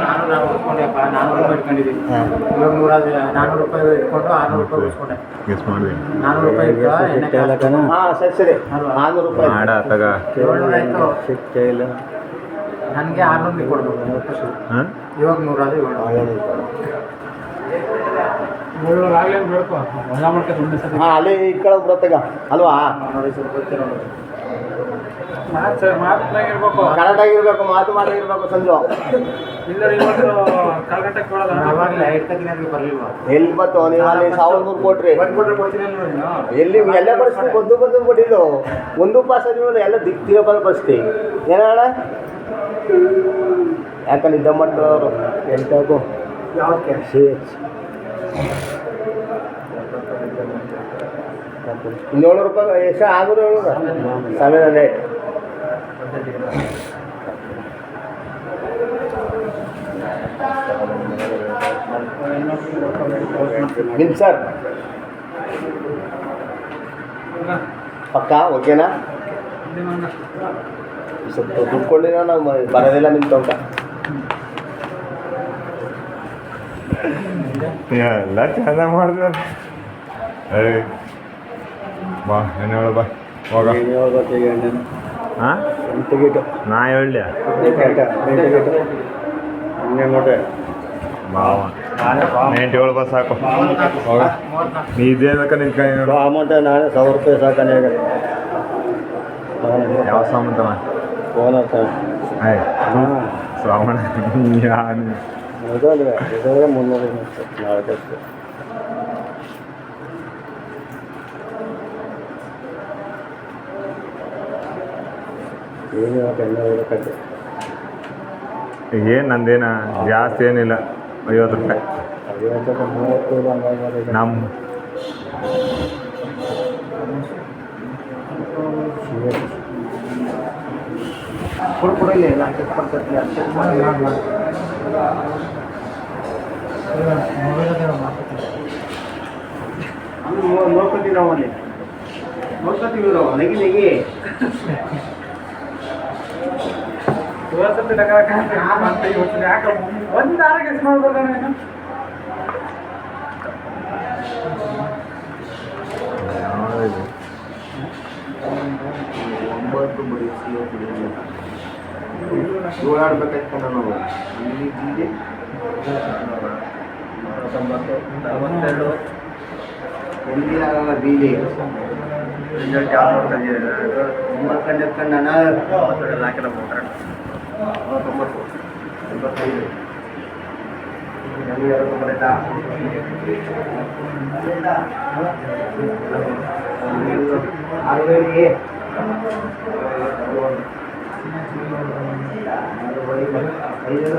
ನಾನೂರ ಉಳ್ಕೊಂಡೆಪ್ಪ ನಾನೂರು ರೂಪಾಯಿ ಇಟ್ಕೊಂಡಿದ್ದೀನಿ ಇವಾಗ ನೂರ ನಾನೂರು ರೂಪಾಯಿ ಇಟ್ಕೊಂಡು ಆರ್ನೂರು ರೂಪಾಯಿ ಉಳಿಸ್ಕೊಂಡೆ. ಗೆಸ್ ಮಾಡಿದೆ. ನಾನೂರು ರೂಪಾಯಿ ಇಟ್ಟು ಎಣ್ಣೆ ಸಿಗ್ತಾ ಹಾಂ ಸರಿ ಸರಿ. ಅಲ್ವಾ? ನಾನ್ನೂರು ರೂಪಾಯಿ. ಮಾಡ ತಗ. ಏಳ್ನೂರು ಆಯ್ತು. ಸಿಗ್ತಾ ಇಲ್ಲ. ನನಗೆ ಆರ್ನೂರು ಕೊಡ್ಬೇಕು. ಹಾಂ? ಇವಾಗ ನೂರಾದ್ರೆ ಏಳ್ನೂರು. ಹಾಂ ಅಲ್ಲೇ ಈ ಕಡೆ ಬರತ್ತಗ ಅಲ್ವಾ? ಕರೆಕ್ಟ್ ಆಗಿರ್ಬೇಕು ಮಾತು ಮಾಡಿರ್ಬೇಕು ಸಂಜು. ಬರಲಿಲ್ವಾ? ಎಲ್ಲಿ ಬತ್ತು ನೀವು ಅಲ್ಲಿ ಸಾವಿರದ ನೂರು ಕೊಟ್ರಿ. ಬಂದ್ಬಿಟ್ರೆ ಕೊಡ್ತೀನಿ ನೀನು? ಎಲ್ಲಿ ಎಲ್ಲ ಬಸ್ತಿ ಒಂದು ಬಂದು ಕೊಟ್ಟಿದ್ದು. ಒಂದು ಪಾಸ್ ಆದ್ಮೇಲೆ ಎಲ್ಲ ದಿಕ್ತಿಗೆ ಬಂದು ಬಸ್ತಿ ಏನಣ್ಣ ಯಾಕಂದ್ರೆ ಇದ್ದ ಮಾಡ್ತವ್ರು. ಎಂಟಾಗು ಯಾವ್ದಕ್ಕೆ ಸಿ ಎಚ್. ಇನ್ನೇಳು ರೂಪಾಯಿ ಎಷ್ಟು ಆಗೋದು ಸಾವಿರ ಸೆವೆನ್ ಹಂಡ್ರೆಡ್. ನಿಮ್ ಸರ್? ಪಕ್ಕ ಓಕೆನಾ? ಸ್ವಲ್ಪ ದುಡ್ಡು ಕೊಡ್ಲಿಲ್ಲ ನಾವು ಬರೋದಿಲ್ಲ ನಿಮ್ಮ ತೋಟ ಎಲ್ಲ ಚಂದ ಮಾಡ್ತಾರೆ. ಏಯ್ ಬಾ ಏನು ಹೇಳು ಬಾ. ಹೋಗ. ಹಾಂ ಟಿಕೆಟ್ ನಾ ಹೇಳಿ ಹಂಗೆ ನೋಡ್ರಿ. ಬಾವ ನೈಂಟಿ ಏಳು ಬಸ್ ಸಾಕು. ನೀ ಇದೇ ಬೇಕಾ ನಿನ್ ಕೈ ನೋಡು ಅಮೌಂಟ್ ನಾಳೆ ಸಾವಿರ ರೂಪಾಯಿ ಸಾಕನೆ ಯಾವ ಸಾಮಂತವ ಫೋನ್ ಅಂತ ಆಯ್ ಹಾಂ. ಶ್ರಾವಣ. ಇದಾದ್ರೆ ಮುನ್ನೂರು ಹೊಡಕತ್ತೆ ಏನು ನಂದೇನ? ಜಾಸ್ತಿ ಏನಿಲ್ಲ. ಐವತ್ತು ರೂಪಾಯಿ. ಐವತ್ತು ಮೂವತ್ತು ನಾವು ಅಲ್ಲಿ ನೋಡ್ಕೊತೀವಿ ನಾವು ಇಲ್ಲಿ ನಾನು ಚೆಕ್ ಮಾಡ್ತೀನಿ ಚೆಕ್ ಮಾಡಿ ನೋಡ್ಕೊತೀವಿ ನಾವು ಅಲ್ಲಿ ನೋಡ್ಕೊತೀವಿ ನಾವು ನಗಿ ನಗಿ ಒಂಬತ್ತು ಬರೀ ಓಡಾಡ್ಬೇಕಾಯ್ತು ನಾವು ಇಲ್ಲಿ ಇಲ್ಲಿ ಅರವತ್ತೆರಡು ಎಲ್ಲಿರಲ್ಲ ಬೀದಿ ಒಂಬತ್ತು ಎತ್ಕೊಂಡು ಒಂಬತ್ತು ಎಂಬತ್ತೈದು ಅರವತ್ತು ಬರೀತಾ ಆರುವರೆಗೆ ಐದು